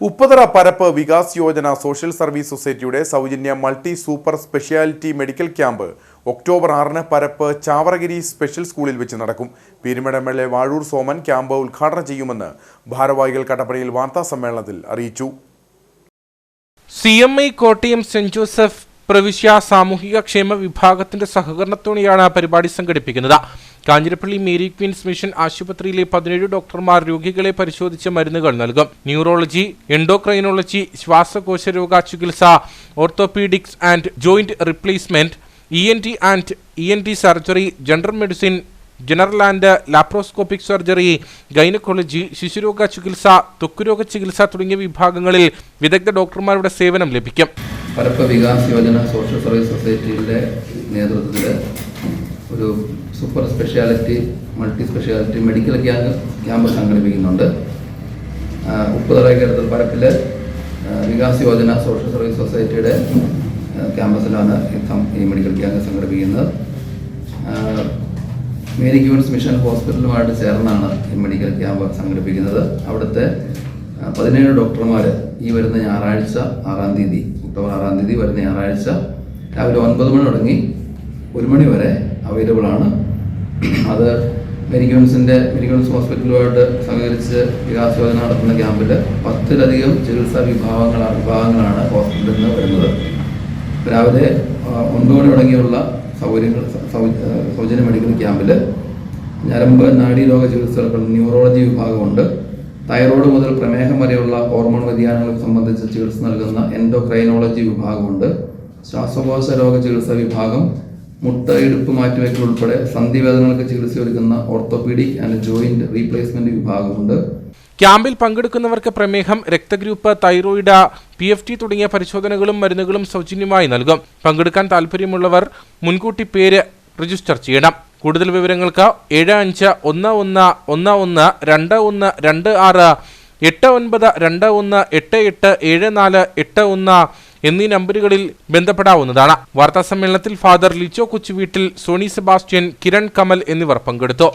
Upputhara Parappu Vikas Yojana social service സൊസൈറ്റിയുടെ സൗജന്യ multi super speciality medical camp October ആറിന് പരപ്പ് ചാവറഗിരി സ്പെഷ്യൽ സ്കൂളിൽ വെച്ച് നടക്കും. Peermade M L Vazhoor Soman camp ഉദ്ഘാടനം ചെയ്യുമെന്ന് ഭാരവാഹികൾ കട്ടപ്പനയിൽ വാർത്താ സമ്മേളനത്തിൽ അറിയിച്ചു. C M I Kottayam saint Joseph പ്രവിശ്യ സാമൂഹിക ക്ഷേമ വിഭാഗത്തിന്റെ സഹകരണത്തോടെയാണ് പരിപാടി സംഘടിപ്പിക്കുന്നത്. കാഞ്ഞിരപ്പള്ളി മേരി ക്വീൻസ് മിഷൻ ആശുപത്രിയിലെ പതിനേഴ് ഡോക്ടർമാർ രോഗികളെ പരിശോധിച്ച് മരുന്നുകൾ നൽകും. ന്യൂറോളജി എൻഡോക്രൈനോളജി ശ്വാസകോശ രോഗ ചികിത്സ orthopaedics and joint replacement E N T and E N T surgery general medicine general and laparoscopic surgery gynaecology ശിശുരോഗ ചികിത്സ ത്വക്കുരോഗ ചികിത്സ തുടങ്ങിയ വിഭാഗങ്ങളിൽ വിദഗ്ധ ഡോക്ടർമാരുടെ സേവനം ലഭിക്കും. പരപ്പ വികാസ് യോജന സോഷ്യൽ സർവീസ് സൊസൈറ്റിയുടെ നേതൃത്വത്തിൽ ഒരു super speciality multi speciality medical camp camp സംഘടിപ്പിക്കുന്നുണ്ട് ഉപ്പുതറ കേരളത്തിൽ പരപ്പിൽ വികാസ് യോജന സോഷ്യൽ സർവീസ് സൊസൈറ്റിയുടെ ക്യാമ്പസിലാണ് ഈ മെഡിക്കൽ ക്യാമ്പ് സംഘടിപ്പിക്കുന്നത്. മേരി ക്യൂൻസ് മിഷൻ ഹോസ്പിറ്റലുമായിട്ട് ചേർന്നാണ് ഈ മെഡിക്കൽ ക്യാമ്പ് സംഘടിപ്പിക്കുന്നത്. അവിടുത്തെ പതിനേഴ് ഡോക്ടർമാർ ഈ വരുന്ന ഞായറാഴ്ച ആറാം തീയതി ഒക്ടോബർ ആറാം തീയതി വരുന്ന ഞായറാഴ്ച രാവിലെ ഒൻപത് മണി തുടങ്ങി ഒരു മണി വരെ അവൈലബിൾ ആണ്. അത് മെരിക്കോൺസിന്റെ മെരിക്കോൺസ് ഹോസ്പിറ്റലുമായിട്ട് സഹകരിച്ച് വികാസ് യോജന നടത്തുന്ന ക്യാമ്പിൽ പത്തിലധികം ചികിത്സാ വിഭാഗങ്ങളാണ് വിഭാഗങ്ങളാണ് ഹോസ്പിറ്റലിൽ നിന്ന് വരുന്നത്. രാവിലെ ഒൻപത് തുടങ്ങിയുള്ള സൗകര്യങ്ങൾ സൗജന്യ മെഡിക്കൽ ക്യാമ്പിൽ ഞരമ്പ് നാഡീരോഗ ചികിത്സകൾ ന്യൂറോളജി വിഭാഗമുണ്ട്. തൈറോയ്ഡ് മുതൽ പ്രമേഹം വരെയുള്ള ഹോർമോൺ വ്യതിയാനങ്ങൾ സംബന്ധിച്ച് ചികിത്സ നൽകുന്ന എൻഡോക്രൈനോളജി വിഭാഗമുണ്ട്. ശ്വാസകോശ രോഗ ചികിത്സാ വിഭാഗം മുട്ട ഇടുപ്പ് മാറ്റിവയ്ക്കൽ ഉൾപ്പെടെ സന്ധിവേദനകൾക്ക് ചികിത്സ ഒരുക്കുന്ന ഓർത്തോപീഡിക് ആൻഡ് ജോയിന്റ് റീപ്ലേസ്മെന്റ് വിഭാഗമുണ്ട്. ക്യാമ്പിൽ പങ്കെടുക്കുന്നവർക്ക് പ്രമേഹം രക്തഗ്രൂപ്പ് തൈറോയിഡ് പി എഫ് ടി തുടങ്ങിയ പരിശോധനകളും മരുന്നുകളും സൗജന്യമായി നൽകും. പങ്കെടുക്കാൻ താല്പര്യമുള്ളവർ മുൻകൂട്ടി പേര് രജിസ്റ്റർ ചെയ്യണം. കൂടുതൽ വിവരങ്ങൾക്ക് ഏഴ് അഞ്ച് ഒന്ന് ഒന്ന് ഒന്ന് ഒന്ന് രണ്ട് ഒന്ന് രണ്ട് ആറ് എട്ട് ഒൻപത് രണ്ട് ഒന്ന് എട്ട് എട്ട് ഏഴ് നാല് എട്ട് ഒന്ന് എന്നീ നമ്പറുകളിൽ ബന്ധപ്പെടാവുന്നതാണ്. വാർത്താസമ്മേളനത്തിൽ ഫാദർ ലിച്ചോ കൊച്ചുവീട്ടിൽ സോണി സെബാസ്റ്റ്യൻ കിരൺ കമൽ എന്നിവർ പങ്കെടുത്തു.